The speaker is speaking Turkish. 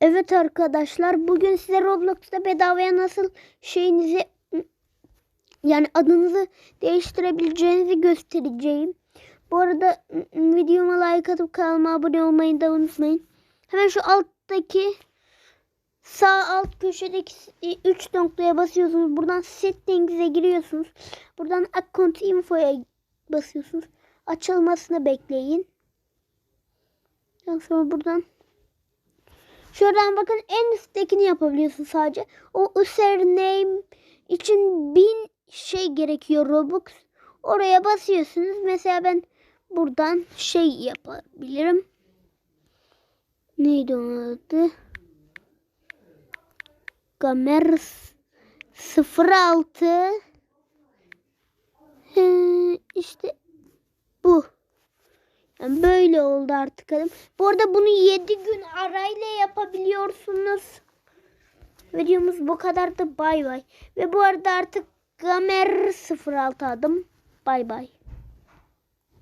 Evet arkadaşlar bugün size Roblox'ta bedavaya nasıl şeyinizi yani adınızı değiştirebileceğinizi göstereceğim. Bu arada videoma like atıp kanalıma abone olmayı da unutmayın. Hemen şu alttaki sağ alt köşedeki 3 noktaya basıyorsunuz. Buradan settings'e giriyorsunuz. Buradan account info'ya basıyorsunuz. Açılmasını bekleyin. Daha sonra buradan Şuradan bakın en üsttekini yapabiliyorsun sadece. O username için bin şey gerekiyor Robux. Oraya basıyorsunuz. Mesela ben buradan şey yapabilirim. Neydi onun adı? Gamer 06 He, işte böyle oldu artık hanım. Bu arada bunu 7 gün arayla yapabiliyorsunuz. Videomuz bu kadar da bay bay. Ve bu arada artık Gamer 06 adım. Bay bay.